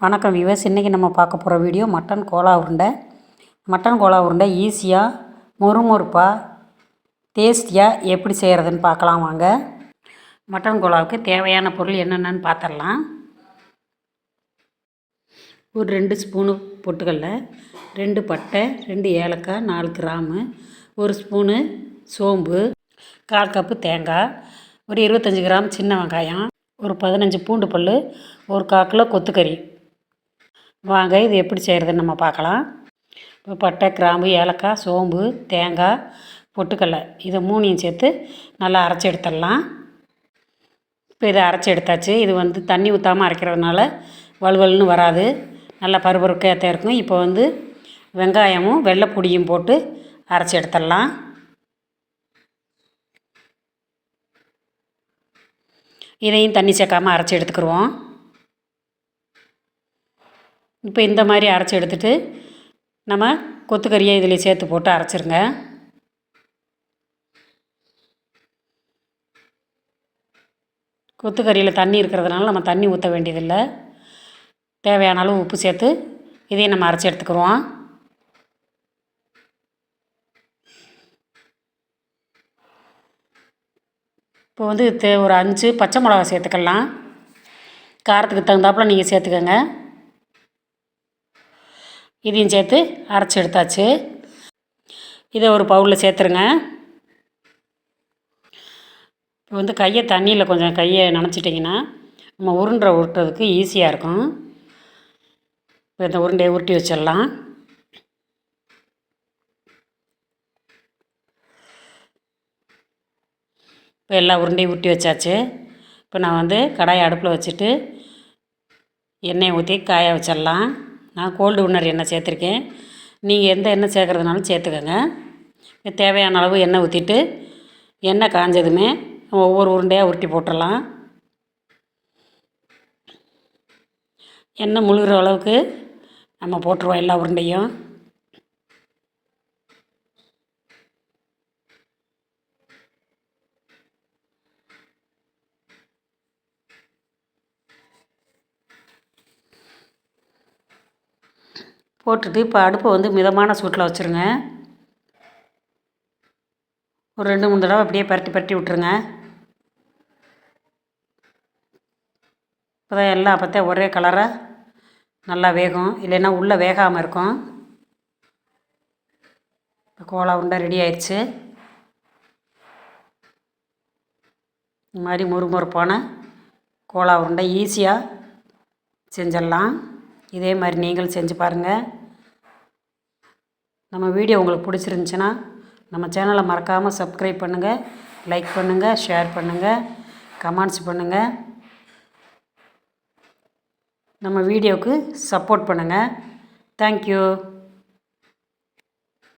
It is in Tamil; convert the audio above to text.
வணக்கம் விவஸ் இன்றைக்கி நம்ம பார்க்க போகிற வீடியோ மட்டன் கோலா உருண்டை. மட்டன் கோலா உருண்டை ஈஸியாக முறுமுறுப்பாக டேஸ்டியாக எப்படி செய்கிறதுன்னு பார்க்கலாம் வாங்க. மட்டன் கோலாவுக்கு தேவையான பொருள் என்னென்னு பார்த்துடலாம். ஒரு ரெண்டு ஸ்பூனு பொட்டுக்கல்ல ரெண்டு பட்டை ரெண்டு ஏலக்காய் நாலு கிராமு ஒரு ஸ்பூனு சோம்பு கால் கப்பு தேங்காய் ஒரு இருபத்தஞ்சி கிராம் சின்ன வெங்காயம் ஒரு பதினஞ்சு பூண்டு பல் ஒரு கால் கிலோ கொத்துக்கறி. வாங்க இது எப்படி செய்கிறதுன்னு நம்ம பார்க்கலாம். இப்போ பட்டை கிராம்பு ஏலக்காய் சோம்பு தேங்காய் பொட்டுக்கடலை இதை மூணையும் சேர்த்து நல்லா அரைச்சி எடுத்துடலாம். இப்போ இதை அரைச்சி எடுத்தாச்சு. இது வந்து தண்ணி ஊற்றாமல் அரைக்கிறதுனால வலுவலுன்னு வராது. நல்லா பருபருக்கையாக இருக்கும். இப்போ வந்து வெங்காயமும் வெள்ளைப்பொடியும் போட்டு அரைச்சி எடுத்துடலாம். இதையும் தண்ணி சேர்க்காமல் அரைச்சி எடுத்துக்கிடுவோம் இப்போ இந்த மாதிரி அரைச்சி எடுத்துட்டு நம்ம கொத்துக்கறியை இதில் சேர்த்து போட்டு அரைச்சிருங்க. கொத்துக்கறியில் தண்ணி இருக்கிறதுனால நம்ம தண்ணி ஊற்ற வேண்டியதில்லை. தேவையான அளவு உப்பு சேர்த்து இதையும் நம்ம அரைச்சி எடுத்துக்கிறோம். இப்போ வந்து தே ஒரு அஞ்சு பச்சை மிளகா சேர்த்துக்கலாம். காரத்துக்கு தகுந்தாப்புல நீங்கள் சேர்த்துக்கோங்க. இதையும் சேர்த்து அரைச்சி எடுத்தாச்சு. இதை ஒரு பவுலில் சேர்த்துருங்க. இப்போ வந்து கையை தண்ணியில் கொஞ்சம் கையை நினச்சிட்டிங்கன்னா நம்ம உருண்டை உருட்டுறதுக்கு ஈஸியாக இருக்கும். இப்போ இந்த உருண்டையை உருட்டி வச்சிடலாம். இப்போ எல்லா உருண்டையும் உருட்டி வச்சாச்சு. இப்போ நான் வந்து கடாயை அடுப்பில் வச்சுட்டு எண்ணெயை ஊற்றி காய வச்சிடலாம். நான் கோல்டு வின்னர் எண்ணெய் சேர்த்துருக்கேன். நீங்கள் எந்த எண்ணெய் சேர்க்குறதுனாலும் சேர்த்துக்கோங்க. தேவையான அளவு எண்ணெய் ஊற்றிட்டு எண்ணெய் காஞ்சதுமே ஒவ்வொரு உருண்டையாக உருட்டி போட்டுடலாம் எண்ணெய் முழுகிற அளவுக்கு நம்ம போட்டுருவோம் எல்லா உருண்டையும். போட்டுட்டு இப்போ அடுப்பை வந்து மிதமான சூட்டில் வச்சுருங்க. ஒரு ரெண்டு மூணு தடவை அப்படியே பரட்டி பரட்டி விட்ருங்க இப்போ தான் எல்லாம் பார்த்தா ஒரே கலராக நல்லா வேகும். இல்லைன்னா உள்ளே வேகாமல் இருக்கும். இப்போ கோலா உருண்டை ரெடி ஆயிடுச்சு. இந்த மாதிரி முறுமுறுப்பான கோலா உருண்டை ஈஸியாக செஞ்சிடலாம். இதே மாதிரி நீங்களும் செஞ்சு பாருங்கள் நம்ம வீடியோ உங்களுக்கு பிடிச்சிருந்துச்சின்னா நம்ம சேனலை மறக்காமல் சப்ஸ்கிரைப் பண்ணுங்கள் லைக் பண்ணுங்கள் ஷேர் பண்ணுங்கள் கமெண்ட்ஸ் பண்ணுங்கள் நம்ம வீடியோவுக்கு சப்போர்ட் பண்ணுங்கள் தேங்க்யூ.